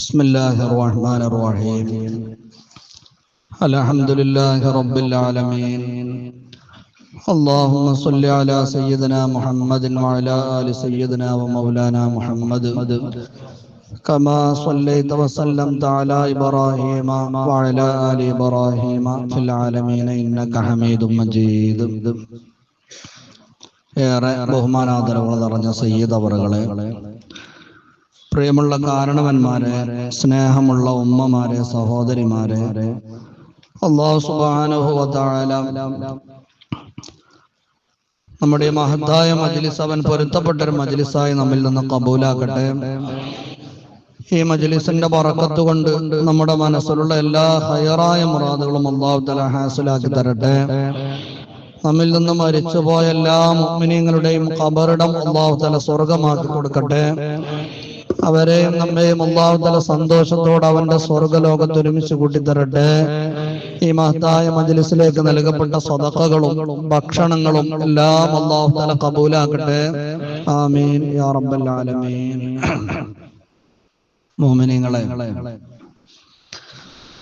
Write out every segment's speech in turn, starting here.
بسم الله الرحمن الرحيم الحمد لله رب العالمين اللهم صل على سيدنا محمد وعلى آل سيدنا ومولانا محمد كما صليت وسلمت على إبراهيم وعلى آل إبراهيم في العالمين إنك حميد مجيد ഏറെ ബഹുമാനാദരവുകൾ നിറഞ്ഞ സയ്യിദ് അവറുകളെ പ്രിയമുള്ള കാരണവന്മാരെ സ്നേഹമുള്ള ഉമ്മമാരെ സഹോദരിമാരെ അള്ളാഹു നമ്മുടെ മഹത്തായ മജ്ലിസ് അവൻ പൊരുത്തപ്പെട്ട ഒരു മജ്ലിസായി നമ്മിൽ നിന്ന് കബൂലാക്കട്ടെ. ഈ മജ്ലിസിന്റെ പറക്കത്ത് കൊണ്ട് നമ്മുടെ മനസ്സിലുള്ള എല്ലാ ഹയറായ മുറാദുകളും അള്ളാഹു തല ഹാസിലാക്കി തരട്ടെ. നമ്മിൽ നിന്ന് മരിച്ചുപോയ എല്ലാ മുഅ്മിനീങ്ങളുടെയും ഖബറിടം അള്ളാഹു തല സ്വർഗമാക്കി കൊടുക്കട്ടെ. അവരെയും നമ്മെയും ഒന്നാമതല തല സന്തോഷത്തോടെ അവന്റെ സ്വർഗലോകത്ത് ഒരുമിച്ച് കൂട്ടിത്തരട്ടെ. ഈ മഹത്തായ മജ്ലിസിലേക്ക് നൽകപ്പെട്ട സ്വതക്കകളും ഭക്ഷണങ്ങളും എല്ലാം ഒന്നാമതല തല കബൂലാക്കട്ടെ. ആമീൻ യാ റബ്ബൽ ആലമീൻ. മോമിനിങ്ങളെ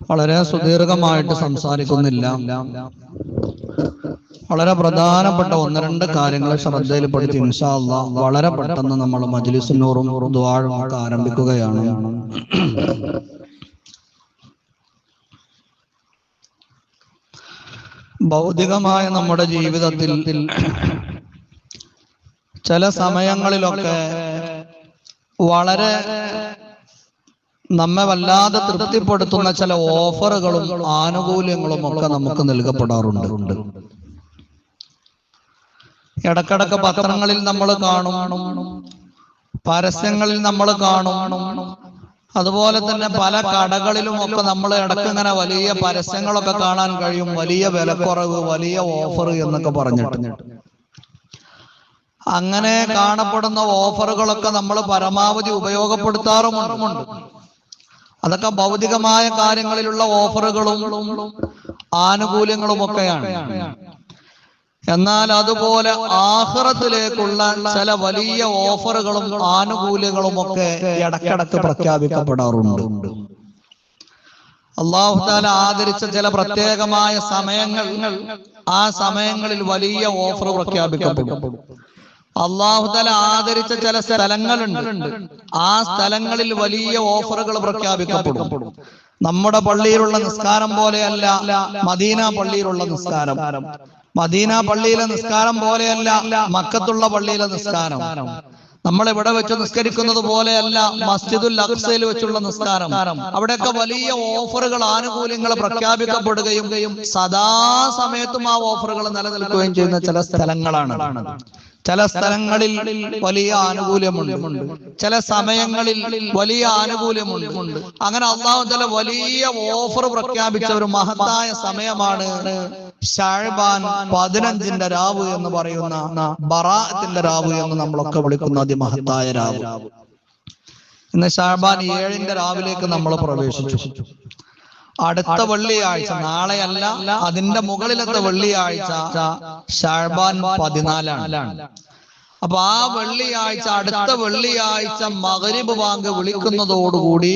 വളരെ സുദീർഘമായിട്ട് സംസാരിക്കുന്നില്ല. വളരെ പ്രധാനപ്പെട്ട ഒന്ന് രണ്ട് കാര്യങ്ങൾ ശ്രദ്ധയിൽപ്പെടുത്തി ഇൻഷാ അള്ളാ വളരെ പെട്ടെന്ന് നമ്മൾ മജിലിസിനോറും ദ്വാഴും ഒക്കെ ആരംഭിക്കുകയാണ്. ഭൗതികമായ നമ്മുടെ ജീവിതത്തിൽ ചില സമയങ്ങളിലൊക്കെ വളരെ നമ്മെ വല്ലാതെ തൃപ്തിപ്പെടുത്തുന്ന ചില ഓഫറുകളും ആനുകൂല്യങ്ങളും ഒക്കെ നമുക്ക് നൽകപ്പെടാറുണ്ട്. ഇടക്കിടക്ക് പത്രങ്ങളിൽ നമ്മൾ കാണും. പരസ്യങ്ങളിൽ നമ്മൾ കാണും. അതുപോലെ തന്നെ പല കടകളിലും ഒക്കെ നമ്മൾ ഇടയ്ക്ക് ഇങ്ങനെ വലിയ പരസ്യങ്ങളൊക്കെ കാണാൻ കഴിയും. വലിയ വിലക്കുറവ് വലിയ ഓഫർ എന്നൊക്കെ പറഞ്ഞിട്ട്. അങ്ങനെ കാണപ്പെടുന്ന ഓഫറുകളൊക്കെ നമ്മൾ പരമാവധി ഉപയോഗപ്പെടുത്താറുമുണ്ട്. അതൊക്കെ ഭൗതികമായ കാര്യങ്ങളിലുള്ള ഓഫറുകളും ആനുകൂല്യങ്ങളും ഒക്കെയാണ് എന്നാൽ അതുപോലെ ആഹ്റത്തിലേക്കുള്ള ചില വലിയ ഓഫറുകളും ആനുകൂല്യങ്ങളും ഒക്കെ ഇടക്കിടക്ക് പ്രഖ്യാപിക്കപ്പെടാറുണ്ട്. അള്ളാഹുദാല ആദരിച്ച ചില പ്രത്യേകമായ സമയങ്ങൾ ആ സമയങ്ങളിൽ വലിയ ഓഫർ പ്രഖ്യാപിക്കപ്പെടും. അള്ളാഹുദല ആദരിച്ച ചില സ്ഥലങ്ങളുണ്ട്. ആ സ്ഥലങ്ങളിൽ വലിയ ഓഫറുകൾ പ്രഖ്യാപിക്കപ്പെടും. നമ്മുടെ പള്ളിയിലുള്ള നിസ്കാരം പോലെയല്ല മദീന പള്ളിയിലുള്ള നിസ്കാരം. മദീന പള്ളിയിലെ നിസ്കാരം പോലെയല്ല മക്കത്തുള്ള പള്ളിയിലെ നിസ്കാരം. നമ്മൾ ഇവിടെ വെച്ച് നിസ്കരിക്കുന്നത് പോലെയല്ല മസ്ജിദുൽ അക്സയിൽ വെച്ചുള്ള നിസ്കാരം. അവിടെയൊക്കെ വലിയ ഓഫറുകൾ ആനുകൂല്യങ്ങൾ പ്രഖ്യാപിക്കപ്പെടുകയും സദാ സമയത്തും ആ ഓഫറുകൾ നിലനിൽക്കുകയും ചെയ്യുന്ന ചില സ്ഥലങ്ങളാണ്. ചില സ്ഥലങ്ങളിൽ വലിയ ആനുകൂല്യമുണ്ട്. ചില സമയങ്ങളിൽ വലിയ ആനുകൂല്യമുണ്ട്. അങ്ങനെ അള്ളാഹു ചില വലിയ ഓഫർ പ്രഖ്യാപിച്ച ഒരു മഹത്തായ സമയമാണ് ഷാഴ്ബാൻ പതിനഞ്ചിന്റെ രാവ് എന്ന് പറയുന്ന ബറാത്തിന്റെ രാവ് എന്ന് നമ്മളൊക്കെ വിളിക്കുന്ന അതിമഹത്തായ രാവ്. ഇന്ന് ഷാഴ്ബാൻ ഏഴിന്റെ രാവിലേക്ക് നമ്മൾ പ്രവേശിച്ചു. അടുത്ത വെള്ളിയാഴ്ച നാളെയല്ല അതിന്റെ മുകളിലത്തെ വെള്ളിയാഴ്ച ഷാഴ്ബാൻ പതിനാലാണ്. അപ്പൊ ആ വെള്ളിയാഴ്ച അടുത്ത വെള്ളിയാഴ്ച മകരിബ് ബാങ്ക് വിളിക്കുന്നതോടുകൂടി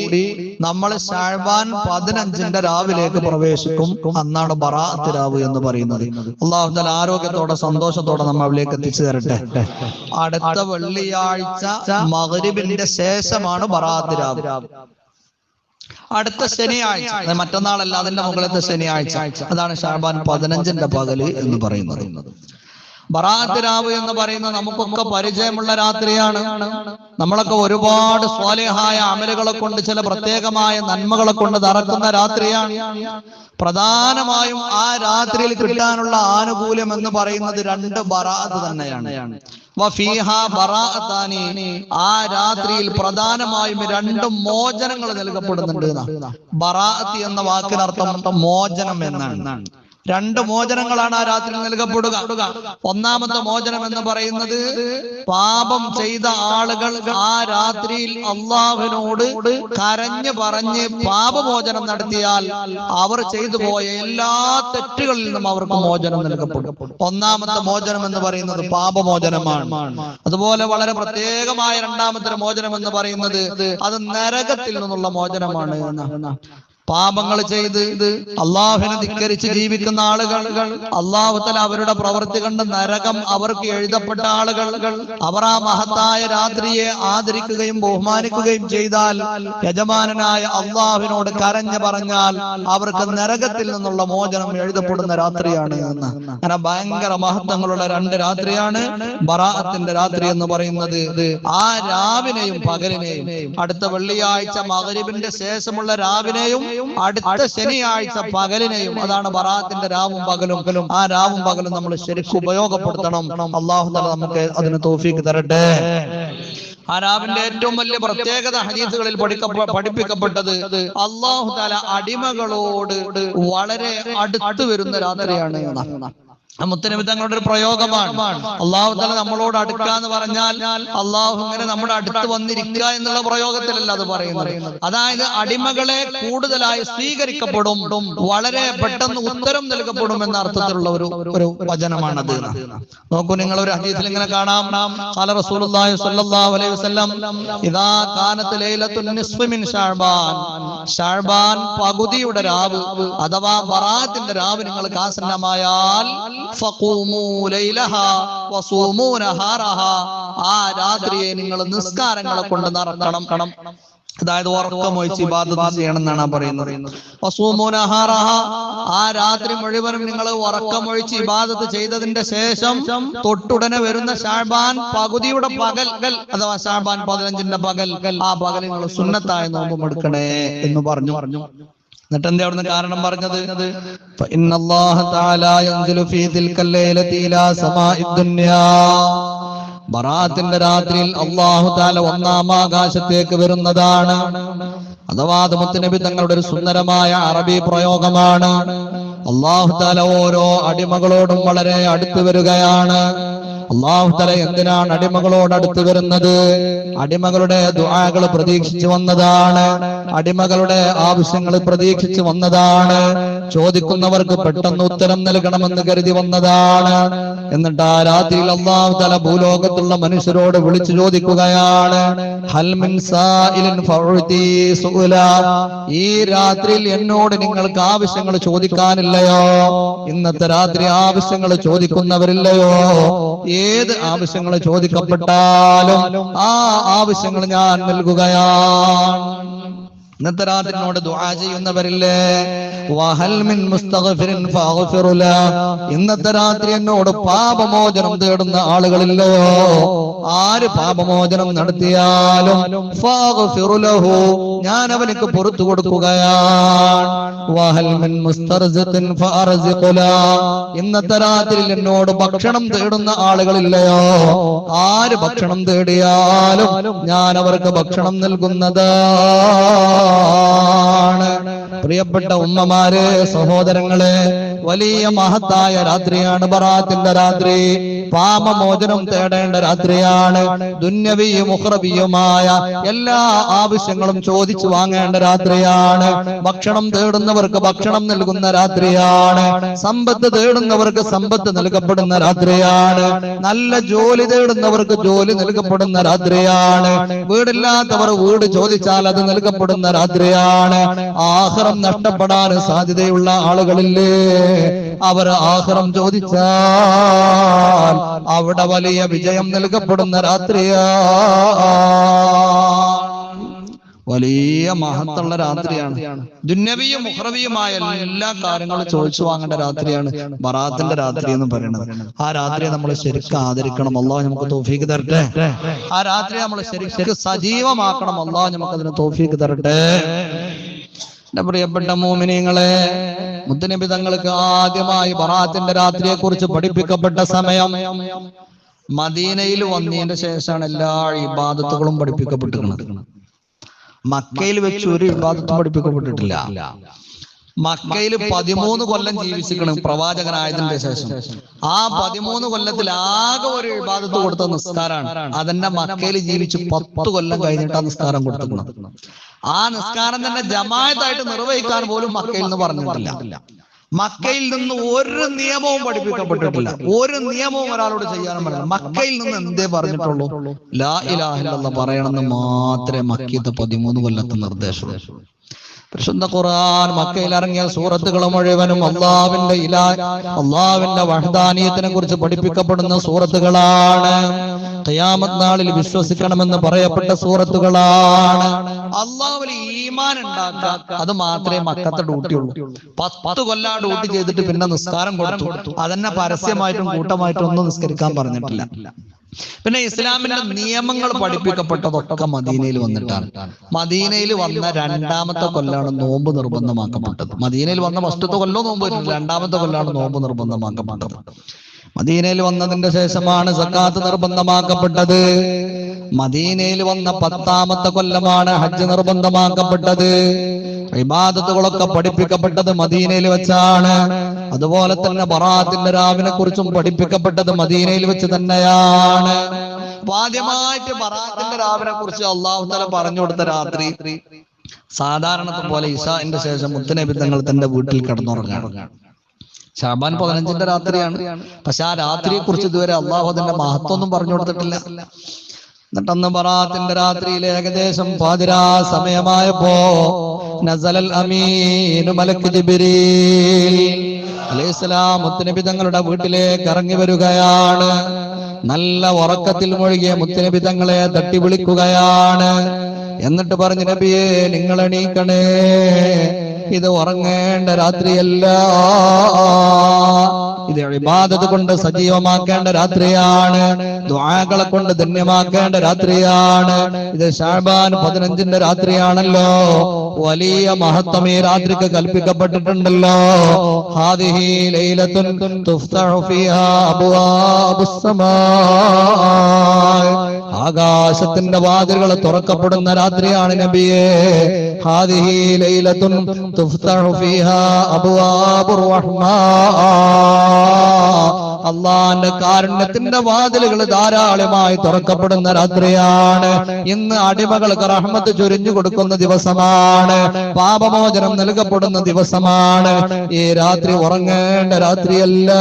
നമ്മൾ ഷാഴ്ബാൻ പതിനഞ്ചിന്റെ രാവിലേക്ക് പ്രവേശിക്കും. അന്നാണ് ബറാത്ത് രാവ് എന്ന് പറയുന്നത്. അള്ളാഹുദൽ ആരോഗ്യത്തോടെ സന്തോഷത്തോടെ നമ്മൾ അവിടേക്ക് എത്തിച്ചു തരട്ടെ. അടുത്ത വെള്ളിയാഴ്ച മകരിബിന്റെ ശേഷമാണ് ബറാത്ത് രാവ്. അടുത്ത ശനിയാഴ്ച. മറ്റന്നാളല്ല അതിന്റെ മുകളിലത്തെ ശനിയാഴ്ച. അതാണ് ഷാബാൻ പതിനഞ്ചിന്റെ പകൽ എന്ന് പറയുന്നത്. ബറാത്ത് രാവ് എന്ന് പറയുന്ന നമുക്കൊക്കെ പരിചയമുള്ള രാത്രിയാണ്. നമ്മളൊക്കെ ഒരുപാട് സ്വാലേഹായ അമലുകളെ കൊണ്ട് ചില പ്രത്യേകമായ നന്മകളെ കൊണ്ട് നടക്കുന്ന രാത്രിയാണ്. പ്രധാനമായും ആ രാത്രിയിൽ കിട്ടാനുള്ള ആനുകൂല്യം എന്ന് പറയുന്നത് രണ്ട് ബറാത്ത് തന്നെയാണ്. ആ രാത്രിയിൽ പ്രധാനമായും രണ്ട് മോചനങ്ങൾ നൽകപ്പെടുന്നുണ്ട് ബറാഅത്ത് എന്ന വാക്കിനർത്ഥം മോചനം എന്നാണ്. രണ്ട് മോചനങ്ങളാണ് ആ രാത്രി നൽകപ്പെടുക. ഒന്നാമത്തെ മോചനം എന്ന് പറയുന്നത് പാപം ചെയ്ത ആളുകൾ ആ രാത്രിയിൽ അള്ളാഹുവിനോട് കരഞ്ഞു പറഞ്ഞ് പാപമോചനം നടത്തിയാൽ അവർ ചെയ്തു പോയ എല്ലാ തെറ്റുകളിൽ നിന്നും അവർക്ക് മോചനം നൽകപ്പെടും. ഒന്നാമത്തെ മോചനം എന്ന് പറയുന്നത് പാപമോചനമാണ്. അതുപോലെ വളരെ പ്രത്യേകമായ രണ്ടാമത്തെ മോചനം എന്ന് പറയുന്നത് അത് നരകത്തിൽ നിന്നുള്ള മോചനമാണ് പാപങ്ങൾ ചെയ്ത് അള്ളാഹുവിനെ ധിക്കരിച്ച് ജീവിക്കുന്ന ആളുകൾ അള്ളാഹുത്തല അവരുടെ പ്രവൃത്തി കണ്ട് നരകം അവർക്ക് എഴുതപ്പെട്ട ആളുകൾ അവർ ആ മഹത്തായ രാത്രിയെ ആദരിക്കുകയും ബഹുമാനിക്കുകയും ചെയ്താൽ യജമാനനായ അള്ളാഹുവിനോട് കരഞ്ഞു പറഞ്ഞാൽ അവർക്ക് നരകത്തിൽ നിന്നുള്ള മോചനം എഴുതപ്പെടുന്ന രാത്രിയാണ് എന്ന്. അങ്ങനെ ഭയങ്കര മഹത്വങ്ങളുള്ള രണ്ട് രാത്രിയാണ് ബറാഅത്തിന്റെ രാത്രി എന്ന് പറയുന്നത്. ആ രാവിനെയും പകലിനെയും അടുത്ത വെള്ളിയാഴ്ച മകരിബിന്റെ ശേഷമുള്ള രാവിനെയും അടുത്ത ശനിയാഴ്ച പകലിനെയും അതാണ് ബറാത്തിന്റെ രാവും പകലും. ആ രാവും പകലും നമ്മൾ ശരിക്കും ഉപയോഗപ്പെടുത്തണം. അള്ളാഹു തല നമുക്ക് അതിന് തോഫീക്ക് തരട്ടെ. ആ രാവിന്റെ ഏറ്റവും വലിയ പ്രത്യേകത ഹദീസുകളിൽ പഠിപ്പിക്കപ്പെട്ടത് അള്ളാഹു തല അടിമകളോട് വളരെ അടുത്ത് വരുന്ന രാത്രിയാണ്. എന്നാണ്. മുത്തനബി തങ്ങളുടെ ഒരു പ്രയോഗമാണ്. അള്ളാഹു തല നമ്മളോട് അടുക്കുക എന്ന് പറഞ്ഞാൽ അള്ളാഹു ഇങ്ങനെ നമ്മുടെ അടുത്ത് വന്നിരിക്കുക എന്നുള്ള പ്രയോഗത്തിലല്ല അത് പറയുന്നത്. അതായത് അടിമകളെ കൂടുതലായി സ്വീകരിക്കപ്പെടും വളരെ പെട്ടെന്ന് ഉത്തരം നൽകപ്പെടും എന്ന അർത്ഥത്തിലുള്ള ഒരു ഒരു വചനമാണത് നോക്കൂ നിങ്ങൾ ഒരു ഹദീസിൽ ഇങ്ങനെ കാണാം. ഖാല റസൂലുള്ളാഹി സ്വല്ലല്ലാഹു അലൈഹി വസല്ലം ഇദാ കാനത്ത് ലൈലത്തുൻ നിസ്ഫു മിൻ ശഅബാൻ ശഅബാൻ പകുതിയുടെ രാവ് അഥവാ ബറാത്തിന്റെ രാവ് നിങ്ങൾ ആസന്നമായാൽ ആ രാത്രിയെ നിങ്ങൾ നിസ്കാരങ്ങളെ കൊണ്ട് നടക്കണം. അതായത് ഉറക്കം ഒഴിച്ച് ഇബാദത്ത് ചെയ്യണം എന്നാണ് പറയുന്നത് ആ രാത്രി മുഴുവനും നിങ്ങൾ ഉറക്കം ഒഴിച്ച് ഇബാദത്ത് ചെയ്തതിന്റെ ശേഷം തൊട്ടുടനെ വരുന്ന ഷാബാൻ പകുതിയുടെ പകൽ അഥവാ ഷാബാൻ പതിനഞ്ചിന്റെ പകൽ ആ പകൽ നിങ്ങൾ സുന്നത്തായ നോമ്പും എടുക്കണേ എന്ന് പറഞ്ഞു പറഞ്ഞു. എന്നിട്ട് എന്താ അവിടുന്ന് കാരണം പറഞ്ഞത്? ബറാത്തിന്റെ രാത്രിയിൽ അള്ളാഹു താല ഒന്നാം ആകാശത്തേക്ക് വരുന്നതാണ്. അഥവാ നബി തങ്ങളുടെ ഒരു സുന്ദരമായ അറബി പ്രയോഗമാണ്. അള്ളാഹു താല ഓരോ അടിമകളോടും വളരെ അടുത്തു വരികയാണ്. അള്ളാഹു തല എന്തിനാണ് അടിമകളോട് അടുത്ത് വരുന്നത്? അടിമകളുടെ ദുആകൾ പ്രതീക്ഷിച്ചു വന്നതാണ്. അടിമകളുടെ ആവശ്യങ്ങൾ പ്രതീക്ഷിച്ചു വന്നതാണ്. ചോദിക്കുന്നവർക്ക് പെട്ടെന്ന് ഉത്തരം നൽകണമെന്ന് കരുതി വന്നതാണ്. എന്നിട്ട് ആ രാത്രിയിൽ അള്ളാഹു തല ഭൂലോകത്തുള്ള മനുഷ്യരോട് വിളിച്ചു ചോദിക്കുകയാണ്. ഈ രാത്രിയിൽ എന്നോട് നിങ്ങൾക്ക് ആവശ്യങ്ങൾ ചോദിക്കാനില്ലയോ? ഇന്നത്തെ രാത്രി ആവശ്യങ്ങൾ ചോദിക്കുന്നവരില്ലയോ? ഏത് ആവശ്യങ്ങൾ ചോദിക്കപ്പെട്ടാലും ആ ആവശ്യങ്ങൾ ഞാൻ നൽകുകയാണ്. ഇന്നത്തെ രാത്രിനോട് ദുആ ചെയ്യുന്നവരില്ലേ വഹൽ മിൻ മുസ്തഗ്ഫിരിൻ ഫഅഗ്ഫിറു ല. ഇന്നത്തെ രാത്രി എന്നോട് പാപമോചനം തേടുന്ന ആളുകളില്ലയോ ആര് പാപമോചനം നടത്തിയാലും ഫഅഗ്ഫിറു ലഹു. ഞാൻ അവനക്ക് പുറത്തു കൊടുക്കുകയാണ് വഹൽ മിൻ മുസ്തർസിഖിൻ ഫഅർസിഖു ല. ഇന്നത്തെ രാത്രിയിൽ എന്നോട് ഭക്ഷണം തേടുന്ന ആളുകളില്ലയോ ആര് ഭക്ഷണം തേടിയാലും ഞാൻ അവർക്ക് ഭക്ഷണം നൽകുന്നതാണ് പ്രിയപ്പെട്ട ഉമ്മമാര് സഹോദരങ്ങളെ വലിയ മഹത്തായ രാത്രിയാണ് ബറാത്തിന്റെ രാത്രി. പാപമോചനം തേടേണ്ട രാത്രിയാണ്. ദുന്യവിയും ഉഹ്റവിയുമായ എല്ലാ ആവശ്യങ്ങളും ചോദിച്ചു വാങ്ങേണ്ട രാത്രിയാണ്. ഭക്ഷണം തേടുന്നവർക്ക് ഭക്ഷണം നൽകുന്ന രാത്രിയാണ്. സമ്പത്ത് തേടുന്നവർക്ക് സമ്പത്ത് നൽകപ്പെടുന്ന രാത്രിയാണ്. നല്ല ജോലി തേടുന്നവർക്ക് ജോലി നൽകപ്പെടുന്ന രാത്രിയാണ്. വീടില്ലാത്തവർ വീട് ചോദിച്ചാൽ അത് നൽകപ്പെടുന്ന രാത്രിയാണ്. ആഹ്റം നഷ്ടപ്പെടാൻ സാധ്യതയുള്ള ആളുകളില്ലേ? അവർ ആഹ്റം ചോദിച്ചാൽ അവിടെ വലിയ വിജയം നൽകപ്പെടുന്ന രാത്രിയാ വലിയ മഹത്തുള്ള രാത്രിയാണ്. ദുന്യവിയും മുഹ്രവിയുമായ എല്ലാ കാര്യങ്ങളും ചോദിച്ചു വാങ്ങേണ്ട രാത്രിയാണ്. ബറാത്തിന്റെ രാത്രി എന്ന് പറയുന്നത്. ആ രാത്രിയെ നമ്മൾ ശരിക്കും ആദരിക്കണം. അള്ളാഹ് നമുക്ക് തോഫീക്ക് തരട്ടെ. ആ രാത്രി നമ്മൾ ശരിക്കും സജീവമാക്കണം. അള്ളാഹ് നമുക്ക് അതിന് തോഫീക്ക് തരട്ടെ. എന്റെ പ്രിയപ്പെട്ട മോമിനിങ്ങളെ മുത്തനബി തങ്ങൾക്ക് ആദ്യമായി ബറാത്തിന്റെ രാത്രിയെ കുറിച്ച് പഠിപ്പിക്കപ്പെട്ട സമയം മദീനയിൽ വന്നതിന്റെ ശേഷമാണ് എല്ലാ ഇബാദത്തുകളും പഠിപ്പിക്കപ്പെട്ടിരിക്കുന്നത് മക്കയിൽ വെച്ച് ഒരു ഇബാദത്തും പഠിപ്പിക്കപ്പെട്ടിട്ടില്ല. മക്കയിൽ പതിമൂന്ന് കൊല്ലം ജീവിച്ചിരിക്കണം പ്രവാചകനായതിന്റെ ശേഷം. ആ പതിമൂന്ന് കൊല്ലത്തിൽ ആകെ ഒരു വിവാദത്ത് കൊടുത്ത നിസ്കാരമാണ്. അതെന്നെ മക്കയിൽ ജീവിച്ച് പത്ത് കൊല്ലം കഴിഞ്ഞിട്ട് ആ നിസ്കാരം കൊടുത്തിട്ടുണ്ട് ആ നിസ്കാരം തന്നെ ജമായത്തായിട്ട് നിർവഹിക്കാൻ പോലും മക്കയിൽ നിന്ന് പറഞ്ഞിട്ടില്ല. മക്കയിൽ നിന്ന് ഒരു നിയമവും പഠിപ്പിക്കപ്പെട്ടിട്ടില്ല ഒരു നിയമവും ഒരാളോട് ചെയ്യാനും പറയാം മക്കയിൽ നിന്ന് എന്തേ പറഞ്ഞിട്ടുള്ളൂ? ലാ ഇലാഹില്ല പറയണമെന്ന് മാത്രമേ മക്കീത്തെ പതിമൂന്ന് കൊല്ലത്തെ നിർദ്ദേശമുള്ളൂ. പരിശുദ്ധ ഖുർആൻ മക്കയിൽ ഇറങ്ങിയ സൂറത്തുകൾ മുഴുവനും അള്ളാവിന്റെ ഇല അള്ളാവിന്റെ വഹദാനീയത്തിനെ കുറിച്ച് പഠിപ്പിക്കപ്പെടുന്ന സൂറത്തുകളാണ്. ഖിയാമത്ത് നാളിൽ വിശ്വസിക്കണമെന്ന് പറയപ്പെട്ട സൂറത്തുകളാണ്. അള്ളാഹുവിൽ ഈമാൻ അത് മാത്രമേ മക്കത്തെ ഡ്യൂട്ടി ഉള്ളൂ പത്ത് കൊല്ലാ ഡ്യൂട്ടി ചെയ്തിട്ട് പിന്നെ നിസ്കാരം കൊടുത്തു. അതന്നെ പരസ്യമായിട്ടും കൂട്ടമായിട്ടും ഒന്നും നിസ്കരിക്കാൻ പറഞ്ഞിട്ടില്ല. പിന്നെ ഇസ്ലാമിന്റെ നിയമങ്ങൾ പഠിപ്പിക്കപ്പെട്ടതൊക്കെ മദീനയിൽ വന്നിട്ടാണ്. മദീനയിൽ വന്ന രണ്ടാമത്തെ കൊല്ലാണ് നോമ്പ് നിർബന്ധമാക്കപ്പെട്ടത്. മദീനയിൽ വന്ന ഫസ്റ്റത്തെ കൊല്ലോ നോമ്പ് രണ്ടാമത്തെ കൊല്ലാണ് നോമ്പ് നിർബന്ധമാക്കപ്പെട്ടത്. മദീനയിൽ വന്നതിന്റെ ശേഷമാണ് സക്കാത്ത് നിർബന്ധമാക്കപ്പെട്ടത്. മദീനയിൽ വന്ന പത്താമത്തെ കൊല്ലമാണ് ഹജ്ജ് നിർബന്ധമാക്കപ്പെട്ടത്. ഇബാദത്തുകളൊക്കെ പഠിപ്പിക്കപ്പെട്ടത് മദീനയിൽ വെച്ചാണ്. അതുപോലെ തന്നെ ബറാത്തിന്റെ രാവിനെ കുറിച്ചും പഠിപ്പിക്കപ്പെട്ടത് മദീനയിൽ വെച്ച് തന്നെയാണ്. ആദ്യമായിട്ട് ബറാത്തിന്റെ രാവിനെ കുറിച്ച് അള്ളാഹു തല പറഞ്ഞു കൊടുത്ത രാത്രി സാധാരണത്തെ പോലെ ഇഷാന്റെ ശേഷം മുത്തനബി തങ്ങൾ തന്റെ വീട്ടിൽ കിടന്നുറങ്ങാണ് ഷാബാൻ പതിനഞ്ചിന്റെ രാത്രിയാണ്. പക്ഷെ ആ രാത്രിയെ കുറിച്ച് ഇതുവരെ അള്ളാഹു അതിന്റെ മഹത്വം ഒന്നും പറഞ്ഞു കൊടുത്തിട്ടില്ല എന്നിട്ടന്ന് ബറാത്തിന്റെ രാത്രിയിൽ ഏകദേശം പാതിരാ സമയമായപ്പോ നസലൽ മലക്ക് ജിബിരീൽ അലൈഹിസ്സലാം തങ്ങളുടെ വീട്ടിലേക്ക് ഇറങ്ങി വരികയാണ്. നല്ല ഉറക്കത്തിൽ മുഴുകിയ മുത്തുനബി തങ്ങളെ തട്ടി വിളിക്കുകയാണ്. എന്നിട്ട് പറഞ്ഞു നബിയെ നിങ്ങൾ എണീക്കണേ. ഇത് ഉറങ്ങേണ്ട രാത്രിയല്ല. ഇത് ഇബാദത്ത് കൊണ്ട് സജീവമാക്കേണ്ട രാത്രിയാണ്. ദ്വാകളെ കൊണ്ട് ധന്യമാക്കേണ്ട രാത്രിയാണ്. ഇത് ഷാബാൻ പതിനഞ്ചിന്റെ രാത്രിയാണല്ലോ. വലിയ മഹത്വം ഈ രാത്രിക്ക് കൽപ്പിക്കപ്പെട്ടിട്ടുണ്ടല്ലോ. ഹാദിഹി തുഫ്തഹു അബ്വാബുസ് സമാ ആകാശത്തിന്റെ വാതിലുകൾ തുറക്കപ്പെടുന്ന രാത്രിയാണ് നബിയെ. ഹാദിഹി തുഫ്തഹു അബ്വാബുർ റഹ്മാ അള്ളാന്റെ കാരുണ്യത്തിന്റെ വാതിലുകൾ ധാരാളമായി തുറക്കപ്പെടുന്ന രാത്രിയാണ്. ഇന്ന് അടിമകൾക്ക് റഹ്മത്ത് ചൊരിഞ്ഞു കൊടുക്കുന്ന ദിവസമാണ്. പാപമോചനം നൽകപ്പെടുന്ന ദിവസമാണ്. ഈ രാത്രി ഉറങ്ങേണ്ട രാത്രിയല്ല.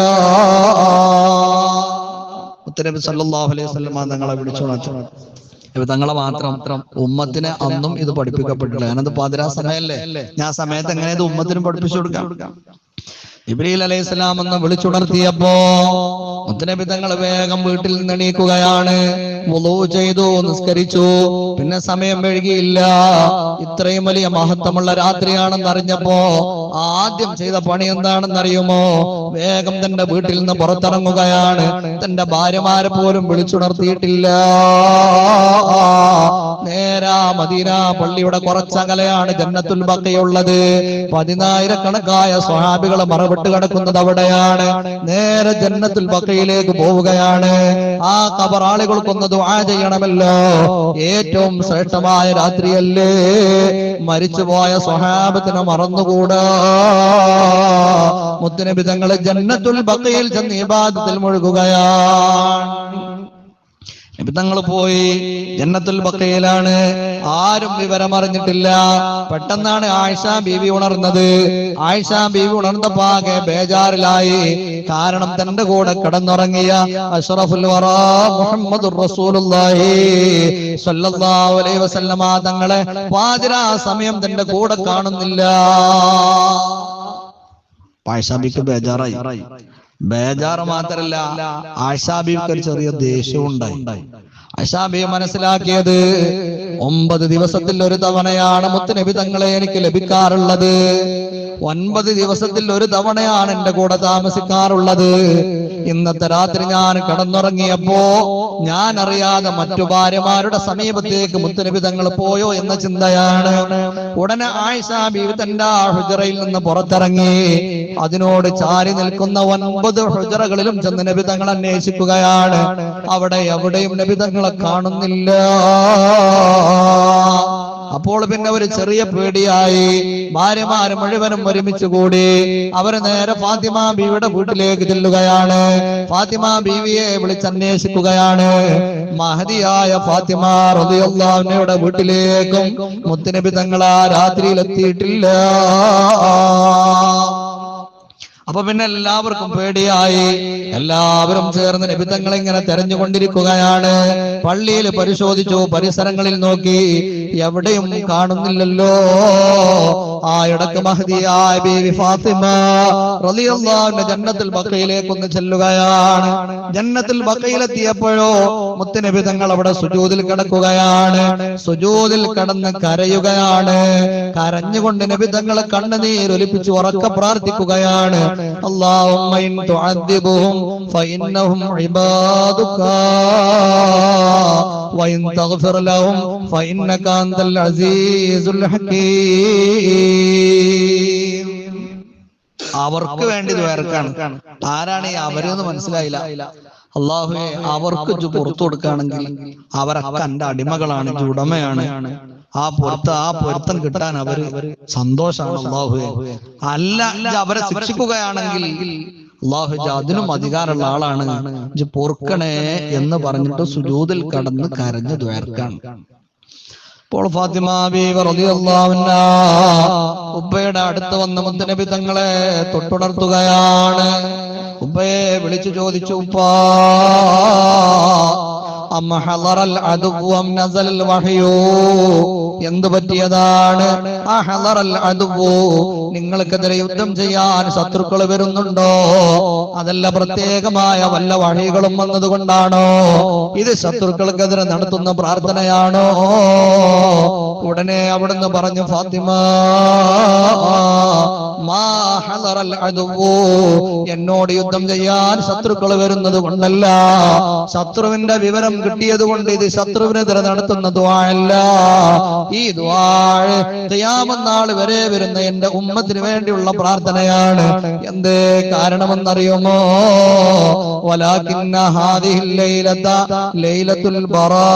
മുത്തനബി സല്ലല്ലാഹു അലൈഹി വസല്ലമ തങ്ങളെ തങ്ങളെ മാത്രം ഉമ്മത്തിന് അന്നും ഇത് പഠിപ്പിക്കപ്പെട്ടില്ല. ഞാനത് പാതിരാ സമയല്ലേ? ഞാൻ സമയത്ത് എങ്ങനെ ഇത് ഉമ്മത്തിനും പഠിപ്പിച്ചു കൊടുക്കാം? ഇബ്രീൽ അലൈഹി സ്വലാം എന്ന് വിളിച്ചുണർത്തിയപ്പോ മുത്തനബി തങ്ങൾ വേഗം വീട്ടിൽ നിന്ന് എണീക്കുകയാണ്. ചെയ്തു നിസ്കരിച്ചു. പിന്നെ സമയം വഴുകിയില്ല ഇത്രയും വലിയ മഹത്വമുള്ള രാത്രിയാണെന്ന് അറിഞ്ഞപ്പോ ആദ്യം ചെയ്ത പണി എന്താണെന്ന് അറിയുമോ? വേഗം തന്റെ വീട്ടിൽ നിന്ന് പുറത്തിറങ്ങുകയാണ്. തന്റെ ഭാര്യമാരെ പോലും വിളിച്ചുണർത്തിയിട്ടില്ല. നേരാ മദീന പള്ളിയുടെ കുറച്ചകലെയാണ് ജന്നത്തുൽ ബക്കയുള്ളത്. പതിനായിരക്കണക്കായ സ്വഹാബികളെ മറവിട്ട് കിടക്കുന്നത് അവിടെയാണ്. നേരെ ജന്നത്തുൽ ബക്കയിലേക്ക് പോവുകയാണ്. ആ കബറാളികൾക്കൊന്ന് ദുആ ചെയ്യണമല്ലോ. ഏറ്റവും ശ്രേഷ്ഠമായ രാത്രിയല്ലേ? മരിച്ചുപോയ സ്വഹാബത്തിനെ മറന്നുകൂടാ. മുത്തുനബി തങ്ങളെ ജന്നത്തുൽ ബക്കയിൽ ചെന്ന് ഇബാദത്തിൽ മുഴുകുകയാണ്. തങ്ങൾ പോയി ജന്നത്തുൽ ബക്കയിലാണ്. ആരും വിവരം അറിഞ്ഞിട്ടില്ല പെട്ടെന്നാണ് ആയിഷ ബീവി ഉണർന്നത്. ആയിഷ ബീവി ഉണർന്നപ്പോ ആകെ ബേജാറിലായി. കാരണം തന്റെ കൂടെ കടന്നുറങ്ങിയ അഷ്റഫുൽ മുഹമ്മദ് തങ്ങളെ പാതിരാ സമയം തന്റെ കൂടെ കാണുന്നില്ല. പായസാബിക്ക് ബേജാറായി. ബേജാറ് മാത്രല്ല ആശാബിക്ക് ഒരു ചെറിയ ദേഷ്യവും ആശാബി മനസ്സിലാക്കിയത് ഒമ്പത് ദിവസത്തിൽ ഒരു തവണയാണ് മുത്തനബി തങ്ങളെ എനിക്ക് ലഭിക്കാറുള്ളത്. ഒൻപത് ദിവസത്തിൽ ഒരു തവണയാണ് എന്റെ കൂടെ താമസിക്കാറുള്ളത്. ഇന്നത്തെ രാത്രി ഞാൻ കടന്നുറങ്ങിയപ്പോ ഞാൻ അറിയാതെ മറ്റു ഭാര്യമാരുടെ സമീപത്തേക്ക് മുത്തനബി തങ്ങൾ പോയോ എന്ന ചിന്തയാണ്. ഉടനെ ആയിഷ ബീവി തന്റെ ഹുജറയിൽ നിന്ന് പുറത്തിറങ്ങി. അതിനോട് ചാരി നിൽക്കുന്ന ഒൻപത് ഹുജറകളിലും ചെന്ന് നബി തങ്ങൾ അന്വേഷിക്കുകയാണ്. അവിടെ എവിടെയും നബി തങ്ങളെ കാണുന്നില്ല. അപ്പോൾ പിന്നെ ഒരു ചെറിയ പേടിയായി. ഭാര്യമാര് മുഴുവനും ഒരുമിച്ച് കൂടി അവർ നേരെ ഫാത്തിമ ബീവിയുടെ വീട്ടിലേക്ക് ചെല്ലുകയാണ്. ഫാത്തിമ ബീവിയെ വിളിച്ചന്വേഷിക്കുകയാണ് മഹതിയായ ഫാത്തിമ റളിയല്ലാഹുവിന്റെ വീട്ടിലേക്കും മുത്തുനബി തങ്ങൾ ആ രാത്രിയിൽ എത്തിയിട്ടില്ല. അപ്പൊ പിന്നെ എല്ലാവർക്കും പേടിയായി. എല്ലാവരും ചേർന്ന് നിബിധങ്ങൾ ഇങ്ങനെ തെരഞ്ഞുകൊണ്ടിരിക്കുകയാണ്. പള്ളിയിൽ പരിശോധിച്ചു പരിസരങ്ങളിൽ നോക്കി. എവിടെയും കാണുന്നില്ലല്ലോ. ആ ഇടയ്ക്ക് മഹദിയായ ബീവി ഫാത്തിമ ജന്നത്തുൽ ബക്കയിലേക്ക് ഒന്ന് ചെല്ലുകയാണ്. ജന്നത്തിൽ ബക്കയിലെത്തിയപ്പോഴോ മുത്തുനബി തങ്ങൾ അവിടെ സുജൂതിൽ കിടക്കുകയാണ്. സുജൂതിൽ കിടന്ന് കരയുകയാണ്. കരഞ്ഞുകൊണ്ട് നബി തങ്ങൾ കണ്ണുനീരൊലിപ്പിച്ച് ഉറക്ക പ്രാർത്ഥിക്കുകയാണ്. اللهم إن تعذبهم فإنهم عبادك وإن تغفر لهم فإنك أنت العزيز الحكيم അവർക്ക് വേണ്ടി വേർക്കാണ് ആരാണ് ഈ അവരെന്ന് മനസ്സിലായില്ല അള്ളാഹുവെ അവർക്ക് ഇജ്ജ് പുറത്തു കൊടുക്കുകയാണെങ്കിൽ അവരൊക്കെ എന്റെ അടിമകളാണ് ഇജ്ജ് ഉടമയാണ് ആ പൊരുത്ത ആ പൊരുത്തം കിട്ടാൻ അവർ സന്തോഷമാണ് അള്ളാഹു അല്ല അവരെ ശിക്ഷിക്കുകയാണെങ്കിൽ അള്ളാഹു അതിനും അധികാരമുള്ള ആളാണ്. പൊറുക്കണേ എന്ന് പറഞ്ഞിട്ട് സുജൂതിൽ കടന്ന് കരഞ്ഞു ദ്വേർക്കാണ് അപ്പോൾ ഫാത്തിമ ഉപ്പയുടെ അടുത്ത് വന്ന മുത്തനബി തങ്ങളെ തൊട്ടുണർത്തുകയാണ്. ഉപ്പയെ വിളിച്ചു ചോദിച്ചു ഉപ്പാ എന്തു പറ്റിയതാണ്? നിങ്ങൾക്കെതിരെ യുദ്ധം ചെയ്യാൻ ശത്രുക്കൾ വരുന്നുണ്ടോ? അതല്ല പ്രത്യേകമായ വല്ല വഴികളും വന്നതുകൊണ്ടാണോ? ഇത് ശത്രുക്കൾക്കെതിരെ നടത്തുന്ന പ്രാർത്ഥനയാണോ? ഉടനെ അവിടുന്ന് പറഞ്ഞു ഫാത്തിമ എന്നോട് യുദ്ധം ചെയ്യാൻ ശത്രുക്കൾ വരുന്നത് കൊണ്ടല്ല. ശത്രുവിന്റെ വിവരം കിട്ടിയത് കൊണ്ട് ഇത് ശത്രുവിനെതിരെ നടത്തുന്ന ദ്വാഴല്ല ഈ ദ്വാഴ് ചെയ്യാമെന്നാൾ വരെ വരുന്ന എന്റെ ഉമ്മത്തിന് വേണ്ടിയുള്ള പ്രാർത്ഥനയാണ്. എന്ത് കാരണമെന്നറിയുമോ? ഹാദിഹിൽ ലൈലത ലൈലത്തുൽ ബറാ.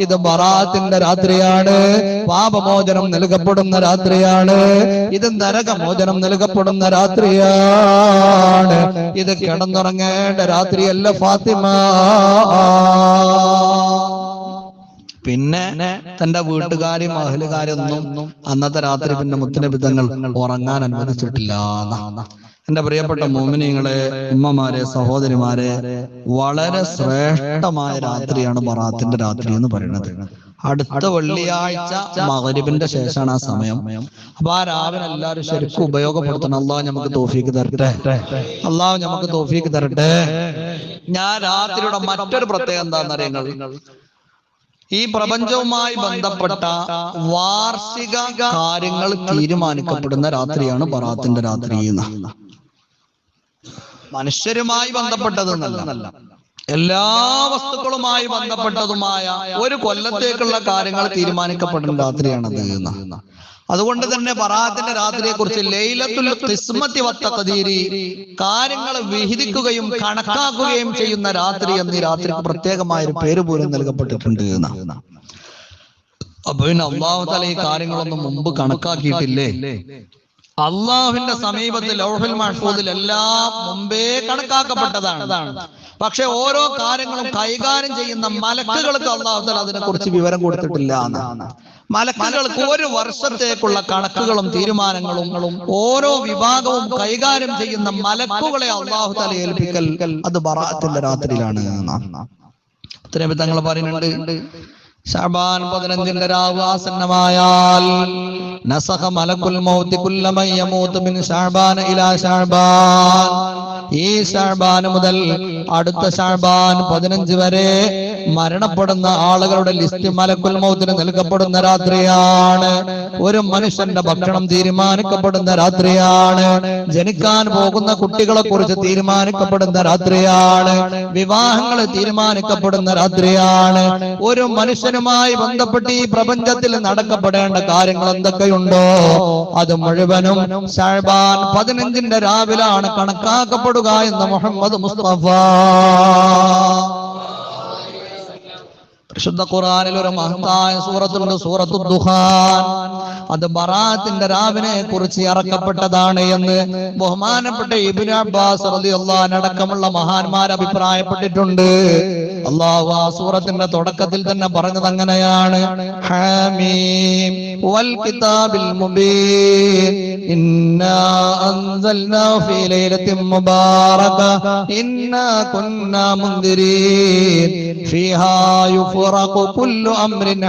ഇത് ബറാത്തിന്റെ രാത്രിയാണ്. പാപമോചനം നൽകപ്പെടുന്ന രാത്രിയാണ്. ഇത് നരകമോചനം നൽകപ്പെടുന്ന രാത്രിയാണ്. ഇത് കിടന്നുറങ്ങേണ്ട രാത്രിയല്ല. ഫാത്തിമ. പിന്നെ തന്റെ വീട്ടുകാരി മഹലുകാരൊന്നും അന്നത്തെ രാത്രി പിന്നെ മുത്തനബിതങ്ങൾ ഉറങ്ങാൻ അനുവദിച്ചിട്ടില്ല. എന്റെ പ്രിയപ്പെട്ട മോമിനിങ്ങളെ ഉമ്മമാരെ സഹോദരിമാരെ വളരെ ശ്രേഷ്ഠമായ രാത്രിയാണ് മറാത്തിന്റെ രാത്രി എന്ന് പറയുന്നത്. അടുത്ത വെള്ളിയാഴ്ച മകരിബിന്റെ ശേഷമാണ് ആ സമയം. അപ്പൊ ആ രാവിലെ എല്ലാവരും ശരിക്കും ഉപയോഗപ്പെടുത്തണം. അള്ളാഹ് നമുക്ക് തോഫീക്ക് തരട്ടെ. അള്ളാഹ് നമുക്ക് തോഫീക്ക് തരട്ടെ. ഞാൻ രാത്രിയുടെ മറ്റൊരു പ്രത്യേകത എന്താണെന്നറിയുന്നത് ഈ പ്രപഞ്ചവുമായി ബന്ധപ്പെട്ട വാർഷിക കാര്യങ്ങൾ തീരുമാനിക്കപ്പെടുന്ന രാത്രിയാണ് ബറാത്തിന്റെ രാത്രി മനുഷ്യരുമായി ബന്ധപ്പെട്ടത് ബന്ധപ്പെട്ടതെന്നല്ല എല്ലാ വസ്തുക്കളുമായി ബന്ധപ്പെട്ടതുമായ ഒരു കൊല്ലത്തേക്കുള്ള കാര്യങ്ങൾ തീരുമാനിക്കപ്പെടുന്ന രാത്രിയാണ് എന്ന്. അതുകൊണ്ട് തന്നെ ബറാത്തിന്റെ രാത്രിയെ കുറിച്ച് ലൈലത്തുൽ കാര്യങ്ങൾ വിഹിതിക്കുകയും കണക്കാക്കുകയും ചെയ്യുന്ന രാത്രി എന്ന് ഈ രാത്രിക്ക് പ്രത്യേകമായ ഒരു പേര് പോലും നൽകപ്പെട്ടിട്ടുണ്ട് എന്ന്. അപ്പൊ പിന്നെ അള്ളാഹുത്തല തല ഈ കാര്യങ്ങളൊന്നും മുമ്പ് കണക്കാക്കിയിട്ടില്ലേ? അള്ളാഹുവിന്റെ സമീപത്തിൽ ലൗഹുൽ മഹ്ഫൂദിൽ എല്ലാം മുമ്പേ കണക്കാക്കപ്പെട്ടതാണ്. പക്ഷെ ഓരോ കാര്യങ്ങളും കൈകാര്യം ചെയ്യുന്ന മലക്കുകൾക്ക് അള്ളാഹുത്തല അതിനെ കുറിച്ച് വിവരം കൊടുത്തിട്ടില്ല എന്നാണ്. മലക്കുകൾക്ക് ഒരു വർഷത്തേക്കുള്ള കണക്കുകളും തീരുമാനങ്ങളും ഓരോ വിഭാഗവും കൈകാര്യം ചെയ്യുന്ന മലക്കുകളെ അള്ളാഹു തല ഏൽപ്പിക്കൽ അത് ബറാത്തിന്റെ രാത്രിയിലാണ് എന്നാണ്. ഉത്തരവ് തങ്ങൾ പറയുന്നുണ്ട്. ഷാബാൻ പതിനഞ്ചിന്റെ രാവ് ആസന്നമായാൽ നസഹ മലക്കുൽ മൗത്തി മിൻ ഷാബാൻ ഇലാ ഷാബാൻ ഈ ഷാബാൻ മുതൽ അടുത്ത ഷാബാൻ പതിനഞ്ച് വരെ മരണപ്പെടുന്ന ആളുകളുടെ ലിസ്റ്റ് മലക്കുൽ മൗത്തിന് നൽകപ്പെടുന്ന രാത്രിയാണ്. ഒരു മനുഷ്യന്റെ ഭക്ഷണം തീരുമാനിക്കപ്പെടുന്ന രാത്രിയാണ്. ജനിക്കാൻ പോകുന്ന കുട്ടികളെ കുറിച്ച് തീരുമാനിക്കപ്പെടുന്ന രാത്രിയാണ്. വിവാഹങ്ങൾ തീരുമാനിക്കപ്പെടുന്ന രാത്രിയാണ്. ഒരു മനുഷ്യനുമായി ബന്ധപ്പെട്ട് ഈ പ്രപഞ്ചത്തിൽ നടക്കപ്പെടേണ്ട കാര്യങ്ങൾ എന്തൊക്കെയുണ്ടോ? അത് മുഴുവനും ഷാബാൻ പതിനഞ്ചിന്റെ രാവിലാണ് കണക്കാക്കപ്പെടുക എന്ന് മുഹമ്മദ് മുസ്തഫ. പരിശുദ്ധ ഖുറാനിൽ ഒരു മഹത്തായ സൂറത്തുണ്ട് സൂറത്തു ദുഹാൻ അത് ബറാത്തിന്റെ രാവിനെ കുറിച്ച് ഇറക്കപ്പെട്ടതാണ് എന്ന് ബഹുമാനപ്പെട്ട ഇബ്നു അബ്ബാസ് അടക്കമുള്ള മഹാന്മാർ അഭിപ്രായപ്പെട്ടിട്ടുണ്ട്. അള്ളാഹു ആ സൂറത്തിന്റെ തുടക്കത്തിൽ തന്നെ പറഞ്ഞത് അങ്ങനെയാണ്. ഹാമീം. വൽ കിതാബിൽ മുബീൻ. ഇന്നാ അൻസൽനാ ഫീ ലൈലത്തിൻ മുബാറക. ഇന്നാ കുന്നാ മുൻദിരീൻ ഫീഹാ യുഫറഖു കുല്ലു അംരിൻ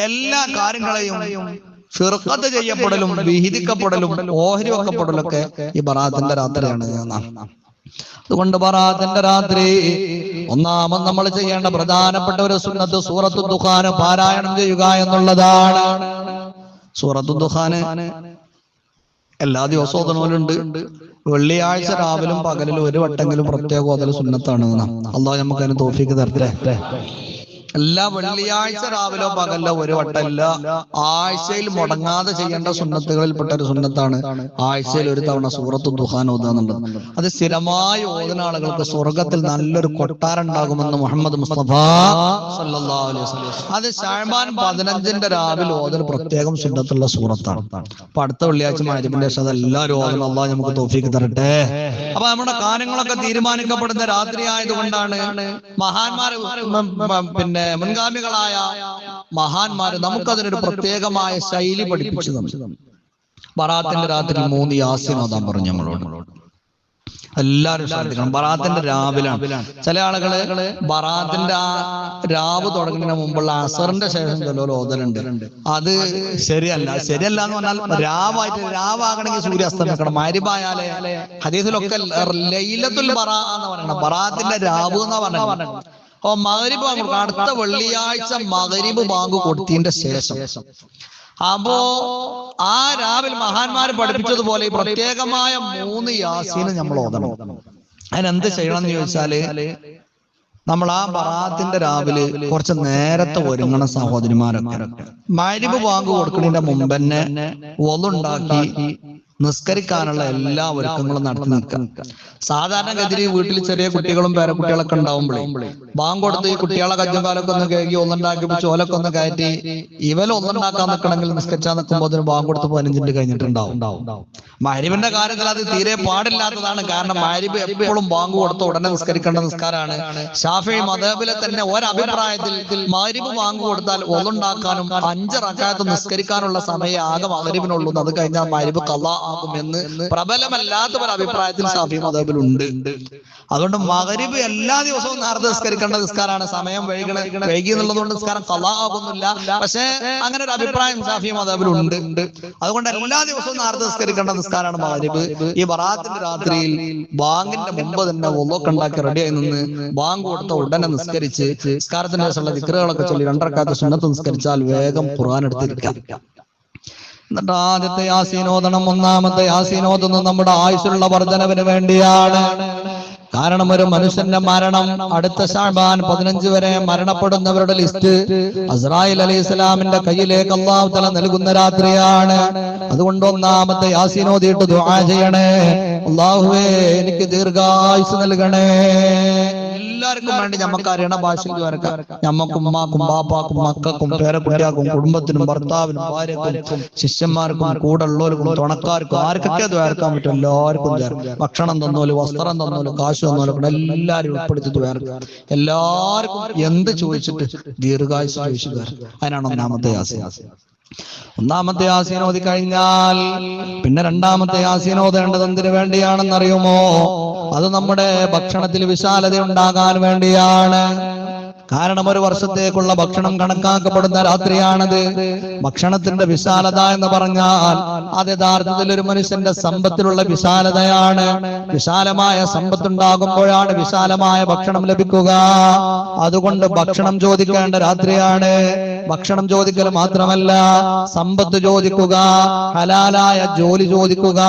എല്ലാ കാര്യങ്ങളെയും ഫിർഖത്ത് ചെയ്യപ്പെടലും വിഹിതിക്കപ്പെടലും ഓഹരി വെക്കപ്പെടലൊക്കെ ഈ ബറാത്തിന്റെ രാത്രിയാണ് എന്നാണ് അതുകൊണ്ട് ബറാത്തിന്റെ രാത്രി ഒന്നാമത് നമ്മൾ ചെയ്യേണ്ട പ്രധാനപ്പെട്ട ഒരു സുന്നത്ത് സൂറത്തു ദുഖാന് പാരായണം ചെയ്യുക എന്നുള്ളതാണ്. സൂറത്തു ദുഖാന് എല്ലാ ദിവസവും ഓതണോലുണ്ട് വെള്ളിയാഴ്ച രാവിലും പകലിലും ഒരു വട്ടെങ്കിലും പ്രത്യേക ഓതൽ സുന്നത്താണ് അള്ളാഹു നമുക്ക് അതിന് തോഫിക്ക് തരട്ടെ. എല്ലാ വെള്ളിയാഴ്ച രാവിലോ പകലോ ഒരു വട്ടമല്ല ആഴ്ചയിൽ മുടങ്ങാതെ ചെയ്യേണ്ട സുന്നത്തുകളിൽപ്പെട്ട ഒരു സുന്നത്താണ് ആഴ്ചയിൽ ഒരു തവണ സൂറത്ത് ദുഹാൻ ഓതാന്നുള്ളത് അത് സ്ഥിരമായി ഓതുന്ന ആളുകൾക്ക് സ്വർഗത്തിൽ നല്ലൊരു കൊട്ടാരം ഉണ്ടാകുമെന്ന് മുഹമ്മദ് മുസ്തഫ അത് ഷാൻ പതിനഞ്ചിന്റെ രാവിലെ ഓതൽ പ്രത്യേകം സുന്നത്തുള്ള സൂറത്താണ്. അപ്പൊ അടുത്ത വെള്ളിയാഴ്ച മാരിപ്പിന്റെ ശേഷം അതെല്ലാവരും ഓതണം അള്ളാഹ് നമുക്ക് തോഫിക്ക് തരട്ടെ. അപ്പൊ നമ്മുടെ കാര്യങ്ങളൊക്കെ തീരുമാനിക്കപ്പെടുന്ന രാത്രി ആയതുകൊണ്ടാണ് മഹാന്മാർ ഉം, പിന്നെ മുൻഗാമികളായ മഹാന്മാര് നമുക്കതിനൊരു പ്രത്യേകമായ ശൈലി പഠിപ്പിച്ചു തന്നു. ബറാത്തിന്റെ രാത്രി മൂന്ന് യാസിനോദാൻ പറഞ്ഞു നമ്മളോട് എല്ലാവരും ശ്രദ്ധിക്കണം. ബറാത്തിന്റെ രാവിലാണ്. ചില ആളുകൾ ബറാത്തിന്റെ ആ രാവ് തുടങ്ങുന്നതിന് മുമ്പുള്ള അസറിന്റെ ശേഷം ചിലർ ഓതലുണ്ട്. അത് ശരിയല്ല. ശരിയല്ല എന്ന് പറഞ്ഞാൽ രാവായിട്ട് രാവാകണമെങ്കിൽ സൂര്യാസ്തമിക്കണം മരിബായാലേ ഹദീസിലൊക്കെ ലൈലത്തുൽ ബറാ എന്ന് പറയണം ബറാത്തിന്റെ രാവ് എന്ന് പറഞ്ഞത്. അപ്പൊ മകരിബ് ബാങ്ക് അടുത്ത വെള്ളിയാഴ്ച മകരിബ് ബാങ്ക് കൊടുത്തതിന്റെ ശേഷം. അപ്പോ ആ രാവിലെ മഹാന്മാർ പഠിപ്പിച്ചതുപോലെ പ്രത്യേകമായ മൂന്ന് യാസീന് നമ്മൾ ഓതണം. അതിനെന്ത് ചെയ്യണം എന്ന് ചോദിച്ചാൽ നമ്മൾ ആ ബറാത്തിന്റെ രാവിലെ കുറച്ച് നേരത്തെ ഒരുങ്ങണ സഹോദരിമാരൊക്കെ. മരിബ് ബാങ്ക് കൊടുക്കുന്നതിന്റെ മുമ്പ് തന്നെ ഒന്നുണ്ടാക്കി നിസ്കരിക്കാനുള്ള എല്ലാ ഒരുക്കങ്ങളും നടത്തി നിൽക്കാം സാധാരണഗതിയിൽ വീട്ടിൽ ചെറിയ കുട്ടികളും പേരക്കുട്ടികളൊക്കെ ഉണ്ടാവുമ്പോഴേ ബാങ്ക് കൊടുത്ത് ഈ കുട്ടികളെ കജ്ജും കാലൊക്കെ ഒന്ന് കേൾക്കി ഒന്നുണ്ടാക്കി ചോലൊക്കെ ഒന്ന് കയറ്റി ഇവല ഒന്നുണ്ടാക്കാൻ നിൽക്കണമെങ്കിൽ നിസ്കരിച്ചാൽ നിൽക്കുമ്പോൾ അതിന് ബാങ്ക് കൊടുത്ത് പതിനഞ്ചിന്റെ കഴിഞ്ഞിട്ടുണ്ടാവും. മരിവിന്റെ കാര്യത്തിൽ അത് തീരെ പാടില്ലാത്തതാണ്. കാരണം മരിബ് എപ്പോഴും ബാങ്ക് കൊടുത്ത ഉടനെ നിസ്കരിക്കേണ്ട നിസ്കാരമാണ്. ഷാഫി മതബിലെ തന്നെ ഒരഭിപ്രായത്തിൽ മരിബ് ബാങ്ക് കൊടുത്താൽ ഒന്നുണ്ടാക്കാനും അഞ്ച് റക്കായത്ത് നിസ്കരിക്കാനുള്ള സമയം ആകെ മകരിബിനുള്ളൂ അത് കഴിഞ്ഞാൽ മരിബ് കല ആകും എന്ന് പ്രബലമല്ലാത്ത ഒരു അഭിപ്രായത്തിൽ ഷാഫി മതബിലുണ്ട് അതുകൊണ്ട് മകരിബ് എല്ലാ ദിവസവും നേരത്തെ നിസ്കരിക്കേണ്ട നിസ്കാരമാണ്. സമയം വൈകണ വൈകി എന്നുള്ളതുകൊണ്ട് നിസ്കാരം കല ആകുന്നില്ല. പക്ഷേ അങ്ങനെ ഒരു അഭിപ്രായം ഷാഫി മതബിലുണ്ട് അതുകൊണ്ട് എല്ലാ ദിവസവും നേരത്തെ നിസ്കരിക്കേണ്ട നിസ്കാരമാണ് മകരിബ് ഈ ബറാത്തിന്റെ രാത്രിയിൽ ബാങ്കിന്റെ മുമ്പ് തന്നെ ഒന്നൊക്കെ ഉണ്ടാക്കി റെഡിയായി നിന്ന് ബാങ്ക് കൊടുത്ത ഉടനെ നിസ്കരിച്ച് നിസ്കാരത്തിന് ശേഷമുള്ള ദിക്റുകളൊക്കെ ചൊല്ലി രണ്ടരക്കാത്ത സുന്നത്ത് നിസ്കരിച്ചാൽ വേഗം ഖുർആൻ എടുത്തിരിക്കാം. എന്നിട്ട് ആദ്യത്തെ യാസീനോദനം ഒന്നാമത്തെ യാസീനോദനം നമ്മുടെ ആയുസ്സുള്ള വർധനവിന് വേണ്ടിയാണ്. കാരണം ഒരു മനുഷ്യന്റെ മരണം അടുത്ത ഷാബാൻ പതിനഞ്ച് വരെ മരണപ്പെടുന്നവരുടെ ലിസ്റ്റ് അസ്രായിൽ അലി ഇസ്ലാമിന്റെ കയ്യിലേക്ക് അള്ളാഹു തല നൽകുന്ന രാത്രിയാണ്. അതുകൊണ്ട് ഒന്നാമത്തെ യാസീനോദിയിട്ട് ദുആ ചെയ്യണേ. അള്ളാഹുവേ എനിക്ക് ദീർഘായുസ് നൽകണേ. എല്ലാവർക്കും വേണ്ടി നമുക്ക് അറിയണ ഭാഷയ്ക്ക് വരക്കാം ഞമ്മക്കും ഉമ്മാക്കും ബാപ്പാക്കും മക്കൾക്കും പേരക്കുട്ടിയാക്കും കുടുംബത്തിനും ഭർത്താവിനും ഭാര്യക്കും ശിഷ്യന്മാർക്കും കൂടെ ഉള്ളവർക്കും തുണക്കാർക്കും ആർക്കൊക്കെ അത് വേർക്കാൻ പറ്റും എല്ലാവർക്കും. ഭക്ഷണം തന്നോലും വസ്ത്രം തന്നോലും കാശ് തന്നോലും എല്ലാവരും ഉൾപ്പെടുത്തി വേർക്കുക എല്ലാവർക്കും എന്ത് ചോദിച്ചിട്ട് ദീർഘായുസ് ചോദിച്ചു. അതിനാണ് ഒന്നാമത്തെ ആശയം ഒന്നാമത്തെ ആസീന കഴിഞ്ഞാൽ പിന്നെ രണ്ടാമത്തെ ആസീന ഓതേണ്ടത് എന്തിനു വേണ്ടിയാണെന്ന് അറിയുമോ അത് നമ്മുടെ ഭക്ഷണത്തിൽ വിശാലത ഉണ്ടാകാൻ വേണ്ടിയാണ്. കാരണം ഒരു വർഷത്തേക്കുള്ള ഭക്ഷണം കണക്കാക്കപ്പെടുന്ന രാത്രിയാണത്. ഭക്ഷണത്തിന്റെ വിശാലത എന്ന് പറഞ്ഞാൽ അത് യഥാർത്ഥത്തിൽ ഒരു മനുഷ്യന്റെ സമ്പത്തിലുള്ള വിശാലതയാണ്. വിശാലമായ സമ്പത്ത് ഉണ്ടാകുമ്പോഴാണ് വിശാലമായ ഭക്ഷണം ലഭിക്കുക. അതുകൊണ്ട് ഭക്ഷണം ചോദിക്കേണ്ട രാത്രിയാണ്. ഭക്ഷണം ചോദിക്കൽ മാത്രമല്ല സമ്പത്ത് ചോദിക്കുക ഹലാലായ ജോലി ചോദിക്കുക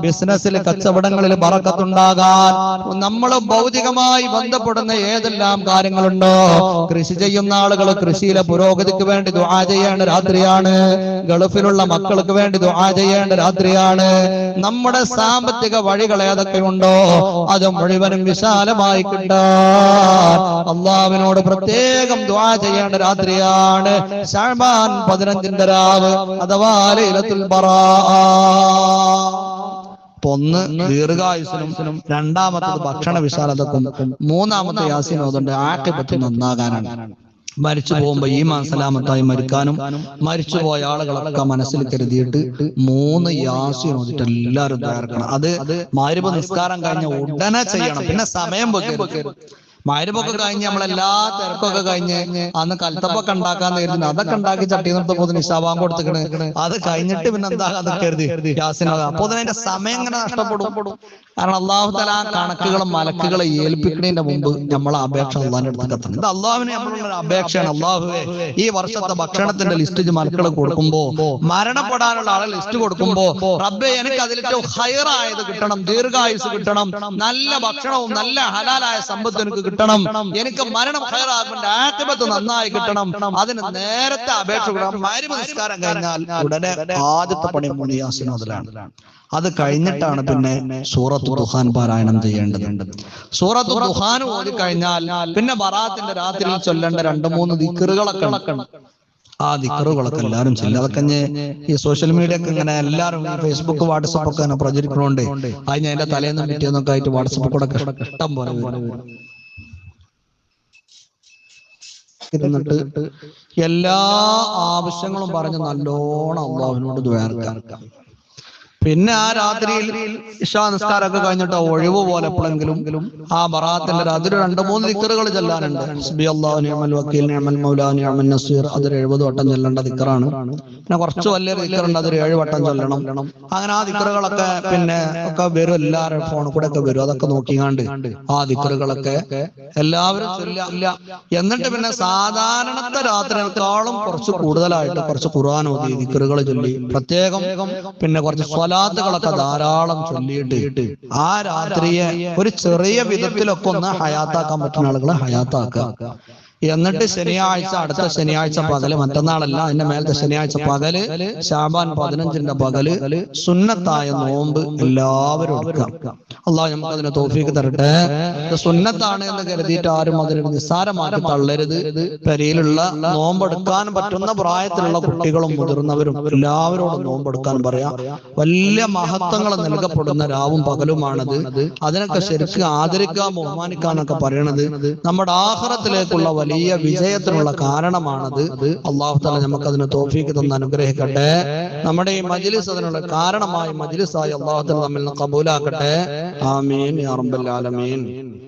ബിസിനസ്സിൽ കച്ചവടങ്ങളിൽ പറക്കത്തുണ്ടാകാൻ നമ്മൾ ഭൗതികമായി ബന്ധപ്പെടുന്ന ഏതെല്ലാം കാര്യങ്ങളുണ്ടോ? കൃഷി ചെയ്യുന്ന ആളുകൾ കൃഷിയിലെ പുരോഗതിക്ക് വേണ്ടി ദുആ ചെയ്യേണ്ട രാത്രിയാണ്. ഗൾഫിലുള്ള മക്കൾക്ക് വേണ്ടി ദുആ ചെയ്യേണ്ട രാത്രിയാണ്. നമ്മുടെ സാമ്പത്തിക വഴികൾ ഏതൊക്കെയുണ്ടോ അത് മുഴുവനും വിശാലമായി കിട്ടാൻ. അള്ളാവിനോട് പ്രത്യേകം ദുആ ചെയ്യേണ്ട രാത്രിയാണ്. ഷാബാൻ പതിനഞ്ചിന്റെ രാവ് അഥവാ ലൈലത്തുൽ ഒന്ന് ദീർഘായുസിനും രണ്ടാമത്തത് ഭക്ഷണ വിശാലതക്കും മൂന്നാമത്തെ യാസിനോതുണ്ട് ആക്കിപ്പറ്റി നന്നാകാനാണ്. മരിച്ചു പോകുമ്പോ ഈ സലാമത്തായി മരിക്കാനും മരിച്ചു പോയ ആളുകളൊക്കെ മനസ്സിൽ കരുതിയിട്ട് മൂന്ന് യാസിൻ ഓതിട്ട് എല്ലാവരും തയ്യാറാക്കണം. അത് മാരിപ്പ് നിസ്കാരം കഴിഞ്ഞ ഉടനെ ചെയ്യണം. പിന്നെ സമയം വെക്കരുത്. മരുമൊക്കെ കഴിഞ്ഞ് നമ്മളെല്ലാ തിരക്കൊക്കെ കഴിഞ്ഞ് അന്ന് കൽത്തപ്പൊക്കെ ഉണ്ടാക്കാൻ നേരിടുന്നു അതൊക്കെ ഉണ്ടാക്കി ചട്ടി നിർത്തപ്പോ നിശാബാൻ കൊടുത്തിക്കണ്. അത് കഴിഞ്ഞിട്ട് പിന്നെ എന്താ അതൊക്കെ കരുതി. യാസിനോദ അപ്പൊ അതിന്റെ സമയം ഇങ്ങനെ നഷ്ടപ്പെടും? കാരണം അള്ളാഹു തല കണക്കുകളും മലക്കുകളെ ഏൽപ്പിക്കുന്നതിന്റെ മുമ്പ് നമ്മളെ അപേക്ഷ അള്ളാഹിന്റെ അടുത്ത് ഇത് അള്ളാഹുവിനെ നമ്മളുള്ള അപേക്ഷയാണ്. അള്ളാഹുവെ ഈ വർഷത്തെ ഭക്ഷണത്തിന്റെ ലിസ്റ്റ് മലക്കൾ കൊടുക്കുമ്പോ മരണപ്പെടാനുള്ള ആളെ ലിസ്റ്റ് കൊടുക്കുമ്പോ റബ്ബെ എനിക്ക് അതിൽ ഏറ്റവും ഹയറായത് കിട്ടണം ദീർഘായുസ് കിട്ടണം നല്ല ഭക്ഷണവും നല്ല ഹലാലായ സമ്പത്ത് എനിക്ക് കിട്ടണം എനിക്ക് മരണം ഹയറാകുമ്പോൾ നന്നായി കിട്ടണം അതിന് നേരത്തെ അപേക്ഷ കൊടുക്കണം. മരുമ നിസ്കാരം കഴിഞ്ഞാൽ ഉടനെ ആദ്യത്തെ പണി മുനിയാസിനോദിലാണ് അത് കഴിഞ്ഞിട്ടാണ് പിന്നെ സൂറത്ത് ദുഹാൻ പാരായണം ചെയ്യേണ്ടത് സൂറത്ത് ദുഹാൻ ഓടി കഴിഞ്ഞാൽ പിന്നെ ബറാത്തിന്റെ രാത്രിയിൽ ചൊല്ലേണ്ട രണ്ട് മൂന്ന് ദിക്കറുകളൊക്കെ. ആ ദിക്കറുകളൊക്കെ എല്ലാവരും ചെല്ലും അതൊക്കെ ഈ സോഷ്യൽ മീഡിയ ഒക്കെ ഇങ്ങനെ എല്ലാവരും ഫേസ്ബുക്ക് വാട്സപ്പ് ഒക്കെ ഇങ്ങനെ പ്രചരിക്കണോണ്ട് അതിന് അതിന്റെ തലേന്നും പിറ്റേന്നൊക്കെ ആയിട്ട് വാട്സപ്പ് കൂടെ ഇഷ്ടം പോലെ. ഇരുന്നിട്ട് എല്ലാ ആവശ്യങ്ങളും പറഞ്ഞ് നല്ലോണം അള്ളാഹുവിനോട് ദ്വേർക്കാം പിന്നെ ആ രാത്രിയിൽ ഇഷാ നിസ്കാരമൊക്കെ കഴിഞ്ഞിട്ട് ഒഴിവ് പോലെ എപ്പോഴെങ്കിലും ആ ബറാത്തിന്റെ അതിൽ രണ്ട് മൂന്ന് ദിക്കറുകൾ ചെല്ലാനുണ്ട്. നസീർ അതൊരു എഴുപത് വട്ടം ചെല്ലേണ്ട ദിക്കറാണ്. പിന്നെ കുറച്ച് വലിയ ദിക്കറുണ്ട് അതൊരു ഏഴ് വട്ടം ചൊല്ലണം. അങ്ങനെ ആ ദിക്കറുകളൊക്കെ പിന്നെ ഒക്കെ വരും എല്ലാവരും ഫോണിൽ കൂടെ ഒക്കെ വരും. അതൊക്കെ നോക്കിക്കാണ്ട് ആ ദിക്കറുകളൊക്കെ എല്ലാവരും ചൊല്ല എന്നിട്ട് പിന്നെ സാധാരണത്തെ രാത്രിയേക്കാളും കുറച്ച് കൂടുതലായിട്ട് കുറച്ച് ഖുർആൻ ഓതി ദിക്കറുകൾ ചൊല്ലി. പ്രത്യേകം പിന്നെ കുറച്ച് സ്വലാത്തുകളൊക്കെ ധാരാളം ചൊല്ലിയിട്ട് ആ രാത്രിയെ ഒരു ചെറിയ വിധത്തിലൊക്കെ ഒന്ന് ഹയാത്താക്കാൻ പറ്റുന്ന ആളുകളെ ഹയാത്താക്കുക. എന്നിട്ട് ശനിയാഴ്ച അടുത്ത ശനിയാഴ്ച പകൽ. മറ്റന്നാളല്ല അതിന്റെ മേലത്തെ ശനിയാഴ്ച പകൽ. ഷാബാൻ പതിനഞ്ചിന്റെ പകൽ. സുന്നത്തായ നോമ്പ് എല്ലാവരും എടുക്കാം. അള്ളാഹ് നമുക്ക് അതിനെ തോഫിക്ക് തരട്ടെ. സുന്നത്താണ് എന്ന് കരുതിയിട്ട് ആരും അതിന് നിസ്സാരമാക്കി തള്ളരുത്. പെരയിലുള്ള നോമ്പെടുക്കാൻ പറ്റുന്ന പ്രായത്തിലുള്ള കുട്ടികളും മുതിർന്നവരും എല്ലാവരോടും നോമ്പെടുക്കാൻ പറയാം. വലിയ മഹത്വങ്ങൾ നൽകപ്പെടുന്ന രാവും പകലുമാണത്. അതിനൊക്കെ ശരിക്കും ആദരിക്കാൻ ബഹുമാനിക്കാനൊക്കെ പറയണത് നമ്മുടെ ആഹാരത്തിലേക്കുള്ള വലിയ വിജയത്തിനുള്ള കാരണമാണത്. അത് അള്ളാഹു തല നമുക്ക് അതിന് തോഫീക്ക് തന്ന് അനുഗ്രഹിക്കട്ടെ. നമ്മുടെ ഈ മജിലിസ് അതിനുള്ള കാരണമായി മജിലിസായി അള്ളാഹു തല നിന്ന് കബൂലാക്കട്ടെ. ആമീൻ ആലമീൻ.